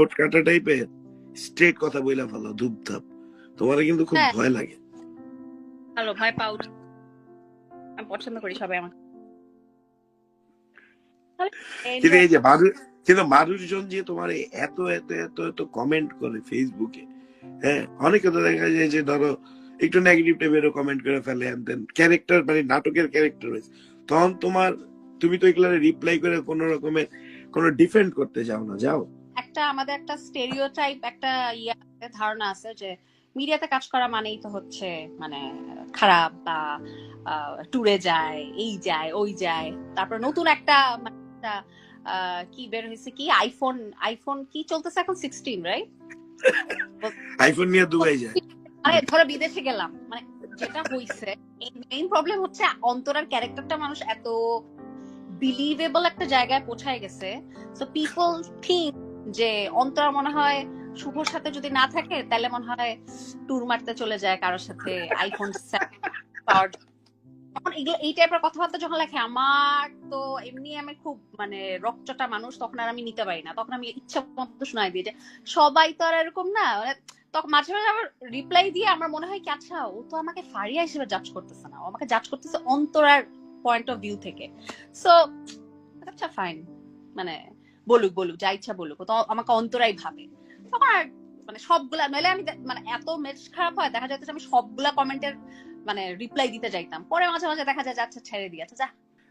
ঠোঁট কাটা টাইপের স্ট্রেট কথা বইলা ফেলো ধূপধাপ। তোমার কিন্তু খুব হ্যাঁ। ভয় লাগে। ভালো ভয় পাও আমি পছন্দ করি সবাই আমাকে। কিন্তু এই যে মানুষ কিন্তু মানুষজন যে তোমার এত এত এত এত কমেন্ট করে ফেসবুকে হ্যাঁ অনেকে তো দেখা যায় যে ধরো একটু নেগেটিভ টাইপেরও কমেন্ট করে ফেলে দেন ক্যারেক্টার মানে নাটকের ক্যারেক্টার তখন তোমার তুমি তো এগুলো রিপ্লাই করে কোনো রকমের কোনো ডিফেন্ড করতে যাও না যাও। একটা আমাদের একটা স্টেরিওটাইপ একটা ইয়া ধারণা আছে যে মিডিয়াতে কাজ করা মানেই তো হচ্ছে মানে খারাপ বা ট্যুরে যায় এই যায় ওই যায়। তারপর নতুন একটা মানে কি বের হয়েছে কি? আইফোন আইফোন কি চলতেছে এখন? সিক্সটিন রাইট আইফোন নিয়ে দুবাই যায়। মানে ধরো বিদেশে গেলাম মানে যেটা হইছে মেইন প্রবলেম হচ্ছে অন্তরার ক্যারেক্টারটা মানুষ এত বিলিভেবল একটা জায়গায় পৌঁছায় গেছে। সো পিপল থিঙ্ক যে অন্তরা মনে হয় শুভর সাথে যদি না থাকে, তাহলে মনে হয় ট্যুর মারতে চলে যায় কারোর সাথে আইফোন পাওয়ার এই টাইপের কথাবার্তা যখন লেখে, আমার তো এমনি আমি খুব মানে রকচটা মানুষ, তখন আর আমি নিতে পারি না। তখন আমি ইচ্ছা মতো শোনাই দিই যে, সবাই তো আর এরকম না মানে তখন মাঝে মাঝে আবার রিপ্লাই দিয়ে আমার মনে হয় কি আচ্ছা ও তো আমাকে ফারিয়া হিসেবে জাজ করতেছে না, ও আমাকে জাজ করতেছে অন্তরার পয়েন্ট অফ ভিউ থেকে। সো আচ্ছা ফাইন মানে বলুক বলুক যা ইচ্ছা বলুক তো আমাকে অন্তরাই ভাবে। তখন আর মানে সবগুলা নইলে আমি মানে এত মেজ খারাপ হয় দেখা যাচ্ছে আমি সবগুলা কমেন্টের মানে রিপ্লাই দিতে যাইতাম। পরে মাঝে মাঝে দেখা যায় আচ্ছা ছেড়ে দিয়ে আচ্ছা যা।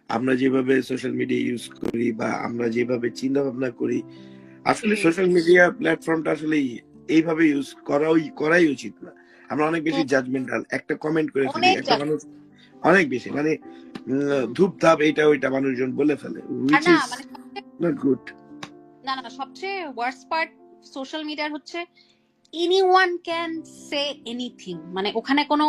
আমরা যেভাবে সোশ্যাল মিডিয়া ইউজ করি বা আমরা যেভাবে চিন্তা ভাবনা করি আসলে সোশ্যাল মিডিয়া প্ল্যাটফর্মটা আসলে এইভাবে ইউজ করাই করাই উচিত না। আমরা অনেক বেশি। জাজমেন্টাল একটা কমেন্ট করে ফেলি অনেক একটা মানুষ অনেক বেশি মানে ধূপধাপ এটা ওইটা মানুষজন বলে ফেলে উইচ না ইজ মানে নট গুড না না সবচেয়ে ওয়ার্স্ট পার্ট সোশ্যাল মিডিয়ার হচ্ছে এনিওয়ান ক্যান সে এনিথিং মানে ওখানে কোনো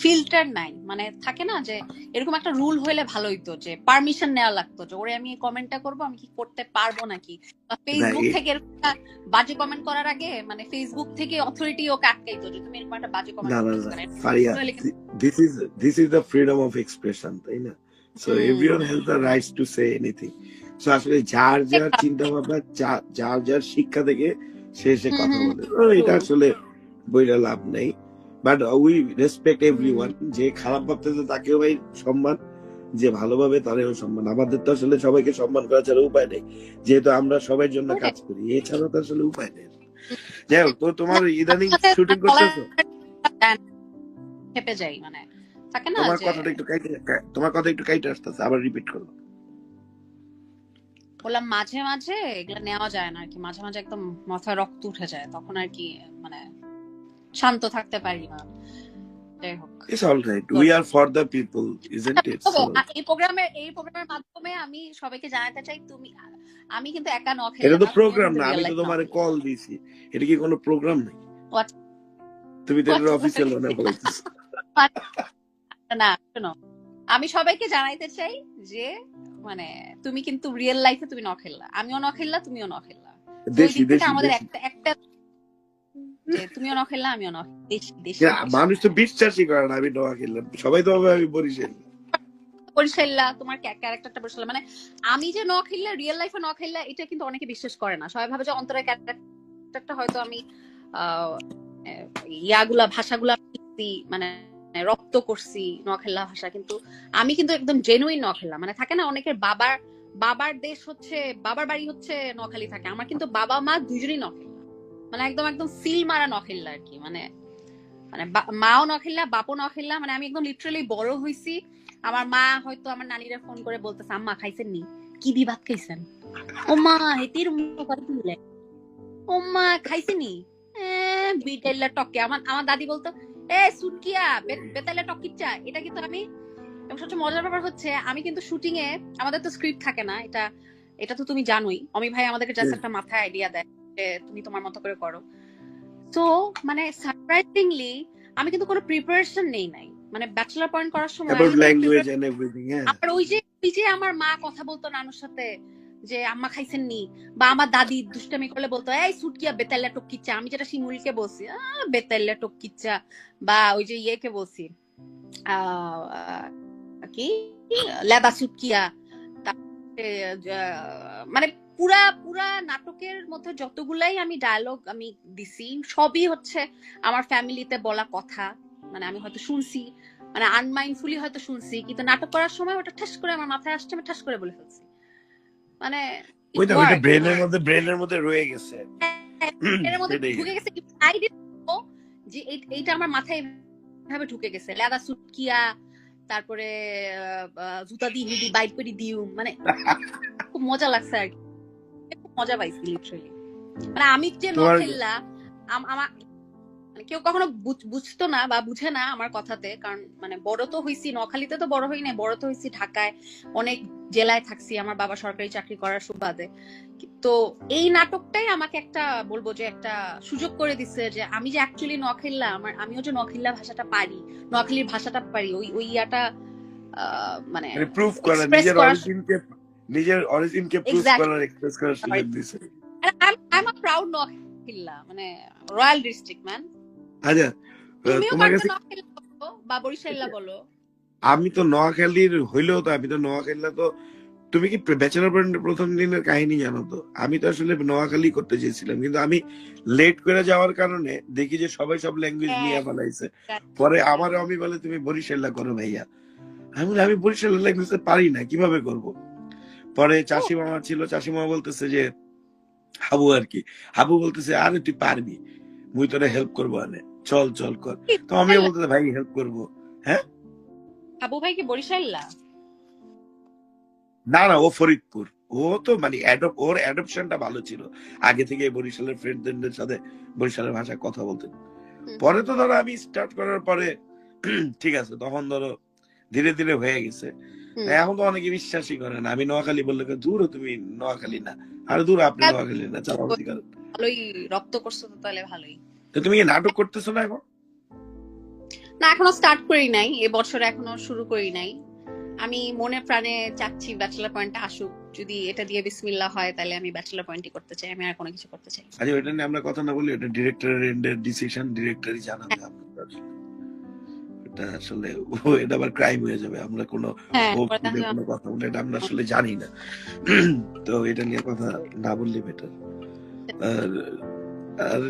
ফিল্টার নাই। মানে থাকে না যে এরকম একটা রুল হইলে ভালো হইতো যে পারমিশন নেওয়া লাগতো যে ওরে আমি কমেন্টটা করব আমি কি করতে পারব নাকি? ফেসবুক থেকে এরকম বাজে কমেন্ট করার আগে মানে ফেসবুক থেকে অথরিটি ওকে আটকাইতো যে তুমি এরকম একটা বাজে কমেন্ট না না Faria this is this is the freedom of expression তাই না? So. Everyone has the rights to say anything আসলে যার যার চিন্তা ভাবনা যার যার শিক্ষা থেকে সে সে কথা বলে। এটা আসলে বইটা লাভ নেই। বাট উই রেসপেক্ট এভরিওয়ান যে খারাপ ভাবতেছে তাকেও ভাই সম্মান যে ভালোভাবে তারেও সম্মান। আমাদের তো আসলে সবাইকে সম্মান করা ছাড়া উপায় নেই। যেহেতু আমরা সবার জন্য কাজ করি এছাড়া তো আসলে উপায় নেই। যাই হোক তো তোমার ইদানিং শুটিং করতেছো? খেপে যাই মানে। থাকে না তোমার কথাটা একটু কাইটে তোমার কথা একটু কাইটে আসতেছে আবার রিপিট করো। বললাম মাঝে মাঝে এগুলো নেওয়া যায় না আর কি মাঝে মাঝে একদম মাথায় রক্ত উঠে যায়। তখন আর কি মানে শান্ত থাকতে পারি না। যাই হোক। It's all right. We are for the people, isn't it? তবে So, আ- এই প্রোগ্রামের এই প্রোগ্রামের মাধ্যমে আমি সবাইকে জানাতে চাই তুমি আমি কিন্তু একা ন খেলে এটা তো প্রোগ্রাম না আমি তো তোমার। কল দিছি এটা কি কোনো প্রোগ্রাম নাকি? তুমি তো What? অফিসিয়াল না বলতেছ। না শোনো। আমি সবাইকে জানাইতে চাই যে মানে তুমি কিন্তু রিয়েল লাইফে তুমি ন খেললা। আমিও ন খেললা তুমিও ন খেললা। দেশি দেশি আমাদের একটা একটা যে তুমিও আমিও দেশি দেশি মানুষ তো বিশ্বাসই করে না আমি নোয়া খেললাম। সবাই তো আমি বরিশাল। বরিশাল্লা তোমার ক্যারেক্টারটা মানে আমি যে ন খেললে রিয়েল লাইফে ন খেললে এটা কিন্তু অনেকে বিশ্বাস করে না। সবাই ভাবে যে অন্তরের ক্যারেক্টারটা হয়তো আমি আহ, ইয়াগুলা ভাষাগুলা মানে রপ্ত করছি নখেল্লা ভাষা, কিন্তু আমি কিন্তু একদম জেনুইন নখেল্লা মানে থাকে না অনেকের বাবার বাবার দেশ হচ্ছে, বাবার বাড়ি হচ্ছে নখালি থাকে, আমার কিন্তু বাবা মা দুজনই নখেল্লা মানে একদম একদম সিল মারা নখেল্লা আর কি মানে মানে মাও নখেল্লা বাপও নখেল্লা মানে আমি একদম লিটারালি বড় হইছি, আমার মা হয়তো আমার নানিরা ফোন করে বলতেছে, আম্মা খাইছেন নি? কি দি খাইছেন? ও মা, হেতির মুখ দিলে ও মা, খাইছেনি বিটাইলা টকে। আমার আমার দাদি বলতো এ সুটকিয়া বে- বেতাইলা টকিচ্চা এটা কিন্তু আমি? এবং সবচেয়ে মজার ব্যাপার হচ্ছে আমি কিন্তু শুটিং এ আমাদের তো স্ক্রিপ্ট থাকে না এটা এটা তো তুমি জানোই। অমি ভাই আমাদেরকে জাস্ট একটা মাথায় আইডিয়া দেয় যে তুমি তোমার মতো করে করো। তো মানে সারপ্রাইজিংলি আমি কিন্তু কোনো প্রিপারেশন নেই নাই। মানে ব্যাচেলার পয়েন্ট করার সময় আর ওই যে ওই যে আমার মা কথা বলতো নানুর সাথে যে আম্মা খাইছেন নি বা আমার দাদি দুষ্টামি করলে বলতো, এই সুটকিয়া বেতাল্লা টকিচ্চা আমি যেটা শিমুলকে বলছি বেতাল্লা টকিচ্চা বা ওই যে ইয়েকে বলছি কি? লেদা সুটকিয়া। মানে পুরা পুরা নাটকের মধ্যে যতগুলাই আমি ডায়লগ আমি দিছি, সবই হচ্ছে আমার ফ্যামিলিতে বলা কথা। মানে আমি হয়তো শুনছি মানে আনমাইন্ডফুলি হয়তো শুনছি, কিন্তু নাটক করার সময় ওটা ঠাস করে আমার মাথায় আসছে, আমি ঠাস করে বলে ফেলছি। মানে ওইটা ওইটা ব্রেনের মধ্যে ব্রেনের মধ্যে রয়ে গেছে। এর মধ্যে ঢুকে গেছে আই যে এইটা আমার মাথায় ভাবে ঢুকে গেছে। লেদা সুটকিয়া তারপরে জুতা দিয়ে হিডি বাইট করে দিউ মানে খুব মজা লাগছে আর কি। খুব মজা পাইছি লিটারালি মানে আমি যে নখেল্লা আমার কেউ কখনো বুঝ- বুঝতো না বা বুঝে না আমার কথাতে। কারণ মানে বড় তো হইছি নখালিতে তো বড় হই নাই বড় তো হইছি ঢাকায়। অনেক জেলায় থাকছি আমার বাবা সরকারি চাকরি করার সুবাদে। তো এই নাটকটাই আমাকে একটা বলব যে একটা সুযোগ করে দিচ্ছে যে আমি যে অ্যাকচুয়ালি নখিল্লা আমার আমিও যে নখিল্লা ভাষাটা পারি নখিলির ভাষাটা পারি ওই ওই ইয়াটা মানে মানে প্রুফ করা নিজের অরিজিনকে নিজের অরিজিনকে প্রুফ করার এক্সপ্রেস করার সুযোগ দিছে। আই এম আ প্রাউড নখিল্লা মানে রয়্যাল ডিস্ট্রিক্ট ম্যান আচ্ছা তোমার কাছে বা বরিশাল্লা বলো। আমি তো নোয়াখালীর হইলেও তো আমি তো নোয়াখালীরা তো তুমি কি ব্যাচেলর পয়েন্টের প্রথম দিনের কাহিনী জানো তো? আমি তো আসলে নোয়াখালী করতে চেয়েছিলাম কিন্তু আমি লেট করে যাওয়ার কারণে দেখি যে সবাই সব ল্যাঙ্গুয়েজ হ্যাঁ। নিয়ে ফেলাইছে পরে আমার আমি বলে তুমি বরিশাল্লা করো ভাইয়া। আমি বলি, আমি বরিশাল্লা ল্যাঙ্গুয়েজ পারি না কীভাবে করব? পরে চাষি মামা ছিল চাষি মামা বলতেছে যে হাবু আর কি। হাবু বলতেছে আরে তুই পারবি মুই তোরা হেল্প করব আনে। চল চল কর। তো আমিও বলতেছে ভাই হেল্প করব। আবু ভাই কি বরিশাল্লা? না না ও ফরিদপুর। ও তো মানে অ্যাডপ ওর অ্যাডপশনটা ভালো ছিল। আগে থেকে বরিশালের ফ্রেন্ডদের সাথে বরিশালের ভাষায় কথা বলতেন। পরে তো ধরো আমি স্টার্ট করার পরে ঠিক আছে তখন ধরো ধীরে ধীরে হয়ে গেছে। এখন তো অনেকে বিশ্বাসই করে না। আমি নোয়াখালী বললে দূর তুমি নোয়াখালী না। আর দূর আপনি হ্যাঁ। নোয়াখালী না করেন। ভালোই রক্ত করছ তো তাহলে ভালোই। তো তুমি নাটক করতেছো না এখন? না এখনও স্টার্ট করি নাই। এ বছরে এখনও শুরু করি নাই। আমি মনে প্রাণে চাচ্ছি ব্যাচেলার পয়েন্ট আসুক। যদি এটা দিয়ে বিসমিল্লা হয় তাহলে আমি ব্যাচেলার পয়েন্টই করতে চাই। আমি আর কোনো কিছু করতে চাই। আচ্ছা ওইটা নিয়ে আমরা কথা না বলি ওটা ডিরেক্টরের এন্ডের ডিসিশন ডিরেক্টরই জানাবে আপনাদের এটা আসলে ও এটা আবার ক্রাইম হয়ে যাবে। আমরা কোনো হ্যাঁ কোনো কথা বলে এটা আমরা আসলে জানি না। তো এটা নিয়ে কথা না বললে বেটার আর আর